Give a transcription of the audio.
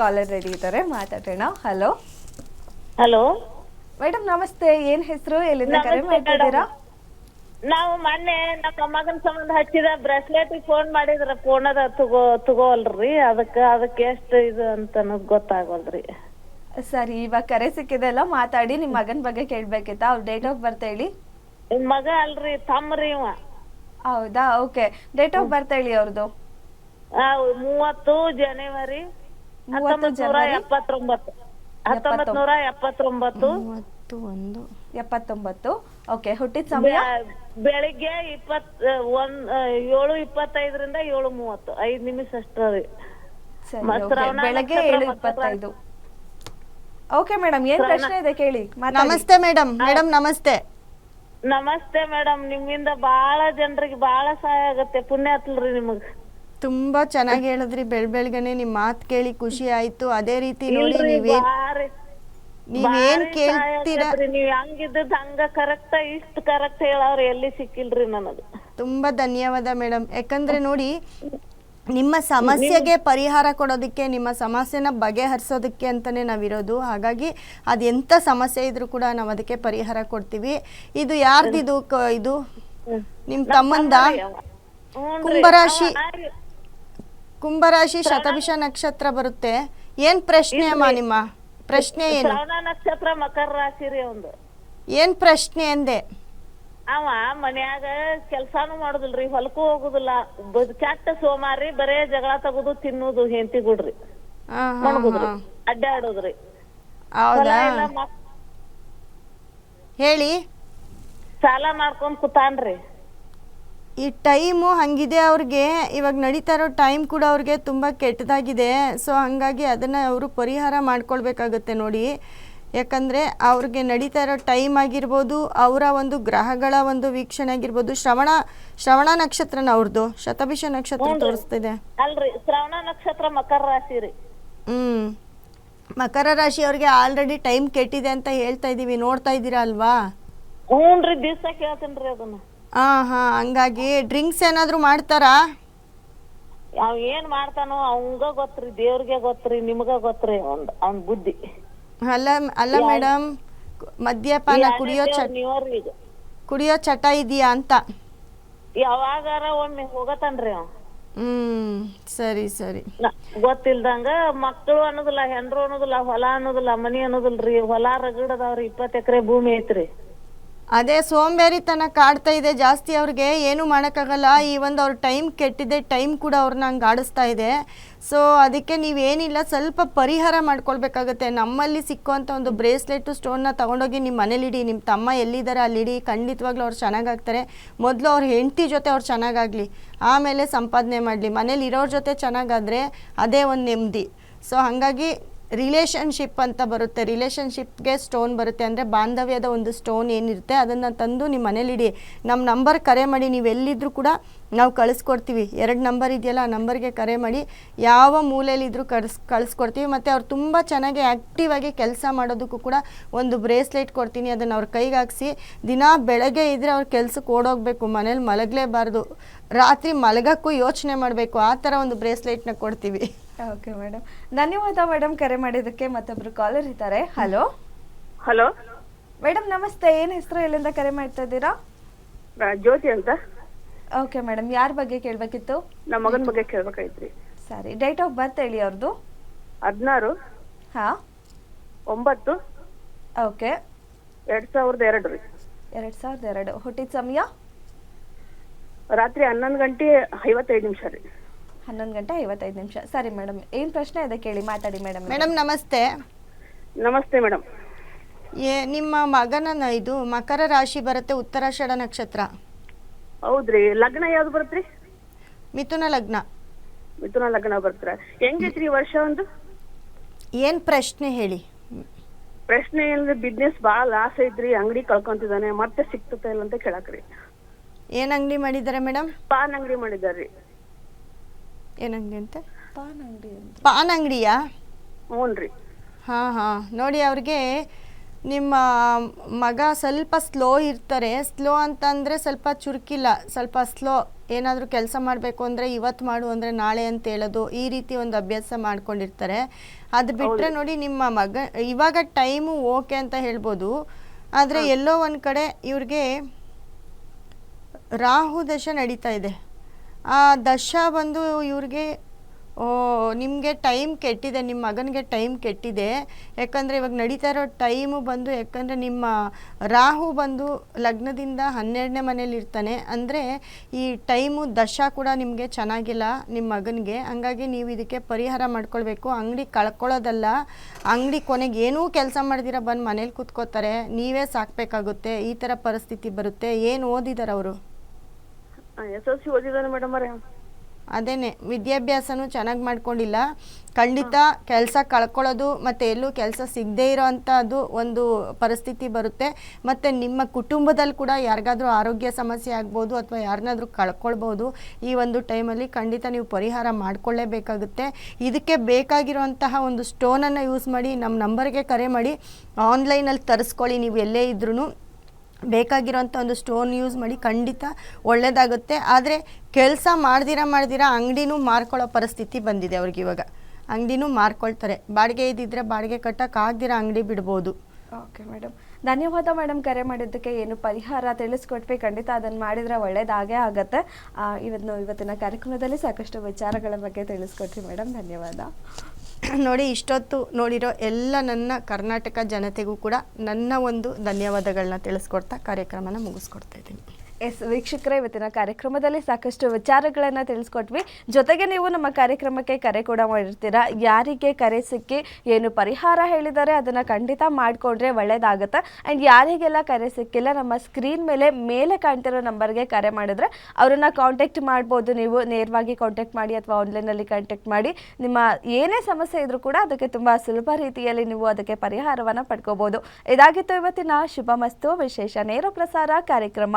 Caller ready ಇದ್ದಾರೆ ಮಾತಾಡೋಣ. Hello hello madam ನಮಸ್ತೆ. ಏನ್ ಹೆಸರು? ಎಲ್ಲಿಂದ ಕರೆ ನಮಸ್ತೆ ಮಾಡ್ತಾ ಇದ್ದೀರಾ ನಾವು ಮೊನ್ನೆ ನಮ್ಮ ಮಗನ ಸಂಬಂಧ ಹಚ್ಚಿದ ಬ್ರೆಸ್ಲೆಟ್ ಫೋನ್ ಮಾಡಿದ್ರ. ಫೋನದ ತಗೋ ತಗೋವಲ್ರಿ. ಅದಕ್ಕ ಅದಕ್ಕೆ ಎಷ್ಟು ಇದು ಅಂತ ಅನ್ನೋದು ಗೊತ್ತಾಗವಲ್ರಿ ಸರಿ ಇವಾಗ ಕರೆ ಸಿಕ್ಕಿದೆಲ್ಲ ಮಾತಾಡಿ. ನಿಮ್ಮ ಮಗನ ಬಗ್ಗೆ ಕೇಳ್ಬೇಕಿತ್ತಾ? ಅವ್ರ ಡೇಟ್ ಆಫ್ ಬರ್ತ್ ಹೇಳಿ. ಮಗ ಅಲ್ರಿ ತಮ್ಮರಿ ಇವ. ಹೌದಾ? ಓಕೆ ಡೇಟ್ ಆಫ್ ಬರ್ತ್ ಹೇಳಿ ಅವ್ರದ್ದು ಆ, ಮೂವತ್ತು ಜನವರಿ ಮೂವತ್ತು ಜನವರಿ ಎಪ್ಪತ್ತೊಂಬತ್ತು. ಹತ್ತೊಂಬತ್ ನೂರ ಎಪ್ಪತ್ತೊಂಬತ್ತು. ಮೂವತ್ತು ಒಂದು ಎಪ್ಪತ್ತೊಂಬತ್ತು. ಓಕೆ ಹುಟ್ಟಿದ ಸಮಯ? ಬೆಳಿಗ್ಗೆ ಇಪ್ಪತ್ ಒಂದ್ ಏಳು ಇಪ್ಪತ್ತೈದರಿಂದ ಏಳು ಮೂವತ್ತು. ಐದ್ ನಿಮಿಷ ಅಷ್ಟೇ ಬೆಳಗ್ಗೆ ಏಳು ಇಪ್ಪತ್ತೈದು. ಓಕೆ ಮೇಡಮ್ ಏನ್ ಪ್ರಶ್ನೆ ಇದೆ ಕೇಳಿ? ನಮಸ್ತೆ ಮೇಡಮ್ ಮೇಡಮ್ ನಮಸ್ತೆ. ನಮಸ್ತೆ ಮೇಡಮ್ ನಿಮ್ಮಿಂದ ಬಹಳ ಜನರಿಗೆ ಬಹಳ ಸಹಾಯ ಆಗತ್ತೆ. ಪುಣ್ಯ ಹತ್ಲ್ರಿ ನಿಮಗ್. ತುಂಬಾ ಚೆನ್ನಾಗಿ ಹೇಳಿದ್ರಿ. ಬೆಳ್ ಬೆಳ್ಗನೆ ನಿಮ್ ಮಾತ್ ಕೇಳಿ ಖುಷಿ ಆಯ್ತು. ಅದೇ ರೀತಿ ನೋಡಿ ನೀವೇ ನೀವೇನ್ ಕೇಳ್ತೀರಾ ನೀವ್ ಹಂಗಿದ್ದದ್ ಹಂಗ ಕರೆಕ್ಟ್ ಇಷ್ಟ ಕರೆಕ್ಟ್ ಹೇಳೋರು ಎಲ್ಲಿ ಸಿಕ್ಕಿಲ್ರಿ ನನಗ ತುಂಬಾ ಧನ್ಯವಾದ ಮೇಡಮ್ ಯಾಕಂದ್ರೆ ನೋಡಿ ನಿಮ್ಮ ಸಮಸ್ಯೆಗೆ ಪರಿಹಾರ ಕೊಡೋದಕ್ಕೆ ನಿಮ್ಮ ಸಮಸ್ಯೆನ ಬಗೆಹರಿಸೋದಕ್ಕೆ ಅಂತಾನೆ ನಾವಿರೋದು. ಹಾಗಾಗಿ ಅದು ಎಂಥ ಸಮಸ್ಯೆ ಇದ್ರೂ ಕೂಡ ನಾವು ಅದಕ್ಕೆ ಪರಿಹಾರ ಕೊಡ್ತೀವಿ. ಇದು ಯಾರ್ದಿದು ಇದು ನಿಮ್ಮ ತಮ್ಮಂದ. ಕುಂಭರಾಶಿ ಕುಂಭರಾಶಿ ಶತಭಿಷ ನಕ್ಷತ್ರ ಬರುತ್ತೆ. ಏನ್ ಪ್ರಶ್ನೆ ಅಮ್ಮ ನಿಮ್ಮ? ಪ್ರಶ್ನೆ ಏನು? ಶ್ರವಣ ನಕ್ಷತ್ರ ಮಕರ ರಾಶಿ ರೀ ಒಂದು. ಏನ್ ಪ್ರಶ್ನೆ ಅಂದೆ? ಅವ ಮನ್ಯಾಗ ಕೆಲ್ಸಾನು ಮಾಡುದಿಲ್ರಿ ಹೊಲಕ್ಕೂ ಹೋಗುದಿಲ್ಲ. ಬದ್ ಕೆಟ್ಟ ಸೋಮಾರಿ ಬರೇ ಜಗಳ ತಗುದು ತಿನ್ನುದು ಹೆಂಡತಿ ಗುಡ್ರಿ. ಹಾ, ಹಾ, ಮಣಗುದ್ರಿ ಹಾ. ಅಡ್ಡಾಡೋದ್ರಿ ಹೊಲ ಹೌದಾ ಎಲ್ಲ ಮಕ್- ಹೇಳಿ. ಸಾಲ ಮಾಡ್ಕೊಂಡ್ ಕುತಾನ್ರಿ. ಈ ಟೈಮು ಹಾಗಿದೆ ಅವ್ರಿಗೆ. ಇವಾಗ ನಡೀತಾ ಇರೋ ಟೈಮ್ ಕೂಡ ಅವ್ರಿಗೆ ತುಂಬ ಕೆಟ್ಟದಾಗಿದೆ. ಸೊ ಹಾಗಾಗಿ ಅದನ್ನು ಅವರು ಪರಿಹಾರ ಮಾಡ್ಕೊಳ್ಬೇಕಾಗತ್ತೆ ನೋಡಿ. ಯಾಕಂದರೆ ಅವ್ರಿಗೆ ನಡೀತಾ ಇರೋ ಟೈಮ್ ಆಗಿರ್ಬೋದು ಅವರ ಒಂದು ಗ್ರಹಗಳ ಒಂದು ವೀಕ್ಷಣೆ ಆಗಿರ್ಬೋದು. ಶ್ರವಣ ಶ್ರವಣ ನಕ್ಷತ್ರನ ಅವ್ರದ್ದು ಶತಭಿಷ ನಕ್ಷತ್ರ ತೋರಿಸ್ತಿದೆ. ಅಲ್ರಿ ಶ್ರವಣ ನಕ್ಷತ್ರ ಮಕರ ರಾಶಿ ರೀ. ಹ್ಞೂ ಮಕರ ರಾಶಿ ಅವ್ರಿಗೆ ಆಲ್ರೆಡಿ ಟೈಮ್ ಕೆಟ್ಟಿದೆ ಅಂತ ಹೇಳ್ತಾ ಇದ್ದೀವಿ ನೋಡ್ತಾ ಇದ್ದೀರಾ ಅಲ್ವಾ? ಹ್ಞೂನ್ರಿ ದಿವ್ಸ ರೀ ಅದನ್ನ. ಹಾಂ ಹಾಂ ಹಂಗಾಗಿ ಡ್ರಿಂಕ್ಸ್ ಏನಾದರೂ ಮಾಡ್ತಾರಾ? ಅವ್ ಏನ್ ಮಾಡ್ತಾನೋ ಅವಂಗ ಗೊತ್ತ್ರಿ ದೇವ್ರಿಗೆ ಗೊತ್ತ್ರಿ ನಿಮ್ಗ ಗೊತ್ತ್ರಿ ಅವ್ನ್ ಅವ್ನ್ ಬುದ್ಧಿ. ಅಲ್ಲ ಅಲ್ಲ ಮೇಡಮ್ ಮದ್ಯಪಾನ ಕುಡಿಯೋ ಚಟ ನೀವ್ರಿ ಈಗ. ಕುಡಿಯೋ ಚಟ ಇದೆಯಾ ಅಂತ. ಯಾವಾಗಾರ ಒಮ್ಮೆ ಹೋಗತಾನ್ರಿ ಅವ. ಹ್ಮ್ ಸರಿ ಸರಿ. ನ- ಗೊತ್ತಿಲ್ದಂಗ ಮಕ್ಕಳು ಅನ್ನೋದಿಲ್ಲ ಹೆಂಡ್ರು ಅನ್ನೋದಿಲ್ಲ ಹೊಲ ಅನ್ನೋದಿಲ್ಲ ಮನಿ ಅನ್ನೋದಿಲ್ರಿ ಹೊಲ ರಗಡದವ್ರಿ ಇಪ್ಪತ್ ಎಕರೆ ಭೂಮಿ ಐತ್ರಿ. ಅದೇ ಸೋಂಬೇರಿತನ ಕಾಡ್ತಾ ಇದೆ. ಜಾಸ್ತಿ ಅವ್ರಿಗೆ ಏನು ಮಾಡೋಕ್ಕಾಗಲ್ಲ. ಈ ಒಂದು ಅವ್ರ ಟೈಮ್ ಕೆಟ್ಟಿದೆ, ಟೈಮ್ ಕೂಡ ಅವ್ರನ್ನ ಹಂಗೆ ಆಡಿಸ್ತಾ ಇದೆ. ಸೊ ಅದಕ್ಕೆ ನೀವೇನಿಲ್ಲ ಸ್ವಲ್ಪ ಪರಿಹಾರ ಮಾಡ್ಕೊಳ್ಬೇಕಾಗತ್ತೆ. ನಮ್ಮಲ್ಲಿ ಸಿಕ್ಕುವಂಥ ಒಂದು ಬ್ರೇಸ್ಲೆಟು, ಸ್ಟೋನ್ನ ತೊಗೊಂಡೋಗಿ ನಿಮ್ಮ ಮನೇಲಿಡಿ. ನಿಮ್ಮ ತಮ್ಮ ಎಲ್ಲಿದ್ದಾರೆ ಅಲ್ಲಿಡಿ. ಖಂಡಿತವಾಗ್ಲೂ ಅವ್ರು ಚೆನ್ನಾಗಾಗ್ತಾರೆ. ಮೊದಲು ಅವ್ರ ಹೆಂಡತಿ ಜೊತೆ ಅವ್ರು ಚೆನ್ನಾಗಾಗಲಿ. ಆಮೇಲೆ ಸಂಪಾದನೆ ಮಾಡಲಿ. ಮನೇಲಿ ಇರೋರ ಜೊತೆ ಚೆನ್ನಾಗಾದರೆ ಅದೇ ಒಂದು ನೆಮ್ಮದಿ. ಸೊ ಹಾಗಾಗಿ ರಿಲೇಷನ್ಶಿಪ್ ಅಂತ ಬರುತ್ತೆ. ರಿಲೇಷನ್ಶಿಪ್ಗೆ ಸ್ಟೋನ್ ಬರುತ್ತೆ. ಅಂದರೆ ಬಾಂಧವ್ಯದ ಒಂದು ಸ್ಟೋನ್ ಏನಿರುತ್ತೆ, ಅದನ್ನು ತಂದು ನಿಮ್ಮ ಮನೇಲಿಡಿ ನಮ್ಮ ನಂಬರ್ ಕರೆ ಮಾಡಿ, ನೀವು ಎಲ್ಲಿದ್ದರೂ ಕೂಡ ನಾವು ಕಳಿಸ್ಕೊಡ್ತೀವಿ. ಎರಡು ನಂಬರ್ ಇದೆಯಲ್ಲ, ಆ ನಂಬರ್ಗೆ ಕರೆ ಮಾಡಿ ಯಾವ ಮೂಲೆಯಲ್ಲಿದ್ದರೂ ಕಳಿಸ್, ಕಳಿಸ್ಕೊಡ್ತೀವಿ. ಮತ್ತು ಅವ್ರು ತುಂಬ ಚೆನ್ನಾಗಿ ಆ್ಯಕ್ಟಿವ್ ಆಗಿ ಕೆಲಸ ಮಾಡೋದಕ್ಕೂ ಕೂಡ ಒಂದು ಬ್ರೇಸ್ಲೆಟ್ ಕೊಡ್ತೀನಿ. ಅದನ್ನು ಅವ್ರ ಕೈಗೆ ಹಾಕ್ಸಿ, ದಿನ ಬೆಳಗ್ಗೆ ಇದ್ದರೆ ಅವ್ರ ಕೆಲಸಕ್ಕೆ ಓಡೋಗಬೇಕು. ಮನೇಲಿ ಮಲಗಲೇಬಾರ್ದು. ರಾತ್ರಿ ಮಲಗಕ್ಕೂ ಯೋಚನೆ ಮಾಡಬೇಕು. ಆ ಥರ ಒಂದು ಬ್ರೇಸ್ಲೆಟ್ನ ಕೊಡ್ತೀವಿ. ಓಕೆ ಮೇಡಮ್ ಧನ್ಯವಾದ ಮೇಡಮ್ ಕರೆ ಮಾಡಿದ್ದಕ್ಕೆ ಮತ್ತೊಬ್ರು ಕಾಲರ್ ಇದ್ದಾರೆ. ಹಲೋ ಹಲೋ ಮೇಡಮ್ ನಮಸ್ತೆ. ಏನ್ ಹೆಸರು? ಎಲ್ಲಿಂದ ಕರೆ ಮಾಡ್ತಾ ಇದ್ದೀರಾ? ಜ್ಯೋತಿ ಅಂತ. ಓಕೆ ಮೇಡಮ್ ಯಾರ ಬಗ್ಗೆ ಕೇಳಬೇಕಿತ್ತು? ನಮ್ಮ ಮಗನ ಬಗ್ಗೆ ಕೇಳ್ಬೇಕಾಯ್ತ್ರಿ. ಸರಿ. ಡೇಟ್ ಆಫ್ ಬರ್ತ್ ಹೇಳಿ ಅವ್ರದ್ದು ಹದಿನಾರು. ಹಾ? ಒಂಬತ್ತು. ಓಕೆ ಎರಡ್ ಸಾವಿರದ ಎರಡು ರೀ. ಎರಡ್ ಸಾವಿರದ ಎರಡು. ಹುಟ್ಟಿದ ಸಮಯ? ರಾತ್ರಿ ಹನ್ನೊಂದು ಗಂಟೆ ಐವತ್ತೈದು ನಿಮಿಷ ರೀ. ಹನ್ನೊಂದು ಗಂಟೆ ಐವತ್ತೈದು ನಿಮಿಷ. ಸರಿ ಮೇಡಮ್ ಏನ್ ಪ್ರಶ್ನೆ ಇದೆ ಕೇಳಿ ಮಾತಾಡಿ ಮೇಡಮ್ ಮೇಡಮ್ ನಮಸ್ತೆ. ನಮಸ್ತೆ ಮೇಡಮ್ ಏ ನಿಮ್ಮ ಮಗನ ಇದು ಮಕರ ರಾಶಿ ಬರುತ್ತೆ ಉತ್ತರಾಷಾಢ ನಕ್ಷತ್ರ. ಹೌದ್ರಿ ಲಗ್ನ ಯಾವ್ದು ಬರುತ್ತೆ ಮಿಥುನ ಲಗ್ನ. ಮಿಥುನ ಲಗ್ನ ಬರ್ತಾರ ಹೆಂಗೈತ್ರಿ ಈ ವರ್ಷ ಒಂದು? ಏನು ಪ್ರಶ್ನೆ ಹೇಳಿ. ಪ್ರಶ್ನೆ ಏನಂದ್ರೆ ಬಿಸ್ನೆಸ್ ಭಾಳ ಲಾಸ್ ಐತ್ರಿ ಅಂಗಡಿ ಕಳ್ಕೊಂತಿದ್ದಾನೆ ಮತ್ತೆ ಸಿಕ್ತತ ಇಲ್ಲ ಅಂತ ಕೇಳಕ್ರಿ. ಏನ್ ಅಂಗಡಿ ಮಾಡಿದಾರೆ ಮೇಡಮ್ ಪಾನ್ ಅಂಗಡಿ ಮಾಡಿದಾರ್ರಿ ಏನು ಅಂಗಡಿ ಅಂತ? ಪಾನ್ ಅಂಗಡಿ ಅಂತ. ಪಾನ್ ಅಂಗಡಿಯಾ? ಹ್ಞೂನ್ರಿ ಹಾಂ ಹಾಂ. ನೋಡಿ ಅವ್ರಿಗೆ ನಿಮ್ಮ ಮಗ ಸ್ವಲ್ಪ ಸ್ಲೋ ಇರ್ತಾರೆ. ಸ್ಲೋ ಅಂತಂದರೆ ಸ್ವಲ್ಪ ಚುರುಕಿಲ್ಲ. ಸ್ವಲ್ಪ ಸ್ಲೋ. ಏನಾದರೂ ಕೆಲಸ ಮಾಡಬೇಕು ಅಂದರೆ ಇವತ್ತು ಮಾಡು ಅಂದರೆ ನಾಳೆ ಅಂತ ಹೇಳೋದು. ಈ ರೀತಿ ಒಂದು ಅಭ್ಯಾಸ ಮಾಡ್ಕೊಂಡಿರ್ತಾರೆ. ಅದು ಬಿಟ್ಟರೆ ನೋಡಿ ನಿಮ್ಮ ಮಗ ಇವಾಗ ಟೈಮು ಓಕೆ ಅಂತ ಹೇಳ್ಬೋದು. ಆದರೆ ಎಲ್ಲೋ ಒಂದು ಕಡೆ ಇವ್ರಿಗೆ ರಾಹು ದಶೆ ನಡೀತಾ ಇದೆ. ದಶ ಬಂದು ಇವ್ರಿಗೆ, ಓ, ನಿಮಗೆ ಟೈಮ್ ಕೆಟ್ಟಿದೆ ನಿಮ್ಮ ಮಗನಿಗೆ ಟೈಮ್ ಕೆಟ್ಟಿದೆ. ಯಾಕಂದರೆ ಇವಾಗ ನಡೀತಾ ಇರೋ ಟೈಮು ಬಂದು, ಯಾಕಂದರೆ ನಿಮ್ಮ ರಾಹು ಬಂದು ಲಗ್ನದಿಂದ ಹನ್ನೆರಡನೇ ಮನೇಲಿ ಇರ್ತಾನೆ. ಅಂದರೆ ಈ ಟೈಮು ದಶ ಕೂಡ ನಿಮಗೆ ಚೆನ್ನಾಗಿಲ್ಲ ನಿಮ್ಮ ಮಗನಿಗೆ. ಹಂಗಾಗಿ ನೀವು ಇದಕ್ಕೆ ಪರಿಹಾರ ಮಾಡ್ಕೊಳ್ಬೇಕು. ಅಂಗಡಿ ಕಳ್ಕೊಳ್ಳೋದಲ್ಲ. ಅಂಗಡಿ ಕೊನೆಗೆ ಏನೂ ಕೆಲಸ ಮಾಡ್ದಿರ, ಬಂದು ಮನೇಲಿ ಕೂತ್ಕೋತಾರೆ. ನೀವೇ ಸಾಕಬೇಕಾಗುತ್ತೆ. ಈ ಥರ ಪರಿಸ್ಥಿತಿ ಬರುತ್ತೆ. ಏನು ಓದಿದ್ದಾರೆ ಅವರು? ಎಸ್ ಓದಿದಾನೆ ಅದೇನೆ, ವಿದ್ಯಾಭ್ಯಾಸನೂ ಚೆನ್ನಾಗಿ ಮಾಡ್ಕೊಂಡಿಲ್ಲ. ಖಂಡಿತ ಕೆಲಸ ಕಳ್ಕೊಳ್ಳೋದು ಮತ್ತೆ ಎಲ್ಲೂ ಕೆಲಸ ಸಿಗದೇ ಅದು ಒಂದು ಪರಿಸ್ಥಿತಿ ಬರುತ್ತೆ. ಮತ್ತು ನಿಮ್ಮ ಕುಟುಂಬದಲ್ಲಿ ಕೂಡ ಯಾರಿಗಾದ್ರೂ ಆರೋಗ್ಯ ಸಮಸ್ಯೆ ಆಗ್ಬೋದು ಅಥವಾ ಯಾರನ್ನಾದ್ರೂ ಕಳ್ಕೊಳ್ಬೋದು ಈ ಒಂದು ಟೈಮಲ್ಲಿ ಖಂಡಿತ ನೀವು ಪರಿಹಾರ ಮಾಡಿಕೊಳ್ಳೇಬೇಕಾಗುತ್ತೆ. ಇದಕ್ಕೆ ಬೇಕಾಗಿರುವಂತಹ ಒಂದು ಸ್ಟೋನನ್ನು ಯೂಸ್ ಮಾಡಿ, ನಮ್ಮ ನಂಬರ್ಗೆ ಕರೆ ಮಾಡಿ, ಆನ್ಲೈನಲ್ಲಿ ತರಿಸ್ಕೊಳ್ಳಿ ನೀವು ಎಲ್ಲೇ ಇದ್ರೂ ಬೇಕಾಗಿರೋಂಥ ಒಂದು ಸ್ಟೋನ್ ಯೂಸ್ ಮಾಡಿ ಖಂಡಿತ ಒಳ್ಳೆಯದಾಗುತ್ತೆ ಆದರೆ ಕೆಲಸ ಮಾಡ್ದಿರ ಮಾಡ್ದಿರ ಅಂಗಡಿನೂ ಮಾರ್ಕೊಳ್ಳೋ ಪರಿಸ್ಥಿತಿ ಬಂದಿದೆ ಅವ್ರಿಗೆ ಇವಾಗ. ಅಂಗಡಿನೂ ಮಾರ್ಕೊಳ್ತಾರೆ. ಬಾಡಿಗೆ ಇದ್ದಿದ್ರೆ ಬಾಡಿಗೆ ಕಟ್ಟಕ್ಕೆ ಆಗ್ದಿರ ಅಂಗಡಿ ಬಿಡ್ಬೋದು. ಓಕೆ ಮೇಡಮ್ ಧನ್ಯವಾದ ಮೇಡಮ್ ಕರೆ ಮಾಡಿದ್ದಕ್ಕೆ ಏನು ಪರಿಹಾರ ತಿಳಿಸ್ಕೊಟ್ವಿ. ಖಂಡಿತ ಅದನ್ನು ಮಾಡಿದರೆ ಒಳ್ಳೇದಾಗೇ ಆಗುತ್ತೆ. ಇವತ್ತು ಇವತ್ತಿನ ಕಾರ್ಯಕ್ರಮದಲ್ಲಿ ಸಾಕಷ್ಟು ವಿಚಾರಗಳ ಬಗ್ಗೆ ತಿಳಿಸ್ಕೊಟ್ರಿ ಮೇಡಮ್ ಧನ್ಯವಾದ. ನೋಡಿ, ಇಷ್ಟೊತ್ತು ನೋಡಿರೋ ಎಲ್ಲ ನನ್ನ ಕರ್ನಾಟಕ ಜನತೆಗೂ ಕೂಡ ನನ್ನ ಒಂದು ಧನ್ಯವಾದಗಳನ್ನ ತಿಳಿಸ್ಕೊಡ್ತಾ ಕಾರ್ಯಕ್ರಮನ ಮುಗಿಸ್ಕೊಡ್ತಾ ಇದ್ದೀನಿ. ಎಸ್ ವೀಕ್ಷಕರೇ, ಇವತ್ತಿನ ಕಾರ್ಯಕ್ರಮದಲ್ಲಿ ಸಾಕಷ್ಟು ವಿಚಾರಗಳನ್ನು ತಿಳಿಸ್ಕೊಟ್ವಿ. ಜೊತೆಗೆ ನೀವು ನಮ್ಮ ಕಾರ್ಯಕ್ರಮಕ್ಕೆ ಕರೆ ಕೂಡ ಮಾಡಿರ್ತೀರಾ? ಯಾರಿಗೆ ಕರೆ ಸಿಕ್ಕಿ ಏನು ಪರಿಹಾರ ಹೇಳಿದರೆ ಅದನ್ನು ಖಂಡಿತ ಮಾಡಿಕೊಂಡ್ರೆ ಒಳ್ಳೇದಾಗುತ್ತೆ. ಆ್ಯಂಡ್ ಯಾರಿಗೆಲ್ಲ ಕರೆ ಸಿಕ್ಕಿಲ್ಲ, ನಮ್ಮ ಸ್ಕ್ರೀನ್ ಮೇಲೆ ಮೇಲೆ ಕಾಣ್ತಿರೋ ನಂಬರ್ಗೆ ಕರೆ ಮಾಡಿದ್ರೆ ಅವರನ್ನು ಕಾಂಟ್ಯಾಕ್ಟ್ ಮಾಡ್ಬೋದು ನೀವು. ನೇರವಾಗಿ ಕಾಂಟ್ಯಾಕ್ಟ್ ಮಾಡಿ ಅಥವಾ ಆನ್ಲೈನಲ್ಲಿ ಕಾಂಟ್ಯಾಕ್ಟ್ ಮಾಡಿ. ನಿಮ್ಮ ಏನೇ ಸಮಸ್ಯೆ ಇದ್ರೂ ಕೂಡ ಅದಕ್ಕೆ ತುಂಬ ಸುಲಭ ರೀತಿಯಲ್ಲಿ ನೀವು ಅದಕ್ಕೆ ಪರಿಹಾರವನ್ನು ಪಡ್ಕೋಬೋದು. ಇದಾಗಿತ್ತು ಇವತ್ತಿನ ಶುಭ ಮಸ್ತು ವಿಶೇಷ ನೇರ ಪ್ರಸಾರ ಕಾರ್ಯಕ್ರಮ